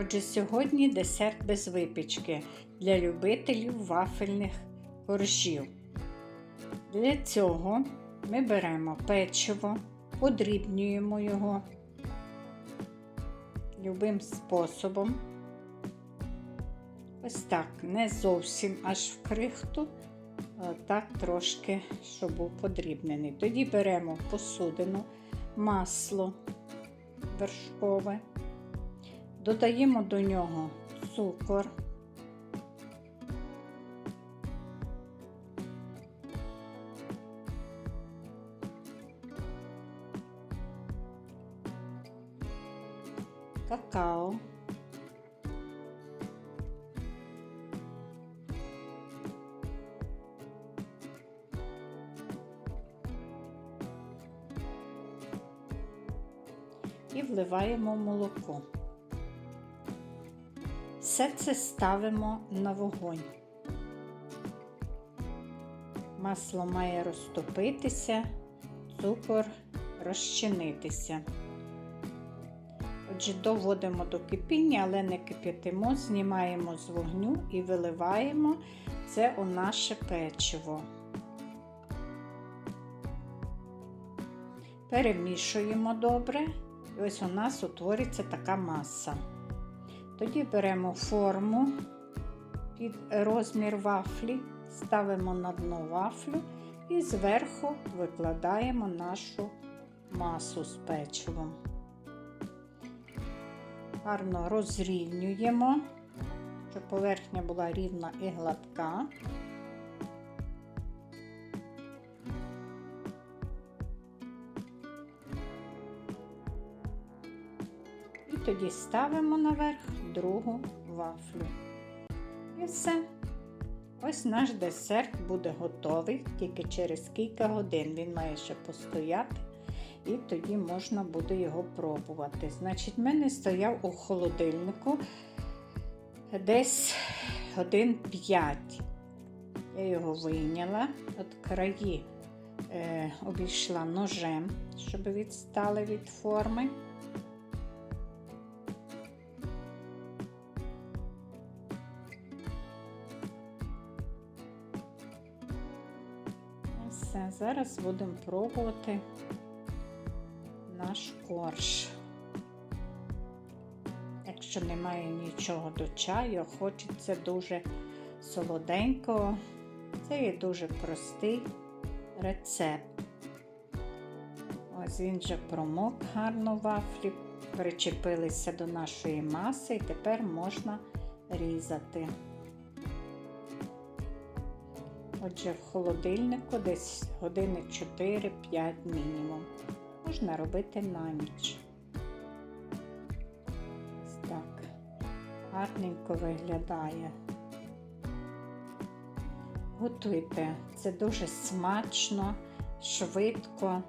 Отже, сьогодні десерт без випічки для любителів вафельних коржів. Для цього ми беремо печиво, подрібнюємо його любим способом. Ось так, не зовсім аж в крихту, а так трошки, щоб був подрібнений. Тоді беремо посудину масло вершкове. Додаємо до нього цукор. Какао. І вливаємо молоко. Все це ставимо на вогонь. Масло має розтопитися, цукор розчинитися. Отже, доводимо до кипіння, але не кип'ятимо, знімаємо з вогню і виливаємо це у наше печиво. Перемішуємо добре, і ось у нас утвориться така маса. Тоді беремо форму під розмір вафлі, ставимо на дно вафлю і зверху викладаємо нашу масу з печивом. Гарно розрівнюємо, щоб поверхня була рівна і гладка. І тоді ставимо наверх другу вафлю. І все. Ось наш десерт буде готовий, тільки через кілька годин він має ще постояти, і тоді можна буде його пробувати. Значить, в мене стояв у холодильнику десь годин 5. Я його вийняла, от краї е, обійшла ножем, щоб відстали від форми. Все, зараз будемо пробувати наш корж. Якщо немає нічого до чаю, хочеться дуже солоденького. Це є дуже простий рецепт. Ось він вже промок гарно вафлі, причепилися до нашої маси і тепер можна різати. Отже, в холодильнику десь години 4-5 мінімум. Можна робити на ніч. Так. Гарненько виглядає. Готуйте. Це дуже смачно, швидко,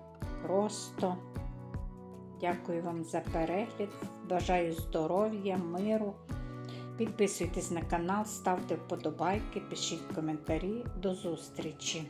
просто. Дякую вам за перегляд. Бажаю здоров'я, миру. Підписуйтесь на канал, ставте вподобайки, пишіть коментарі. До зустрічі!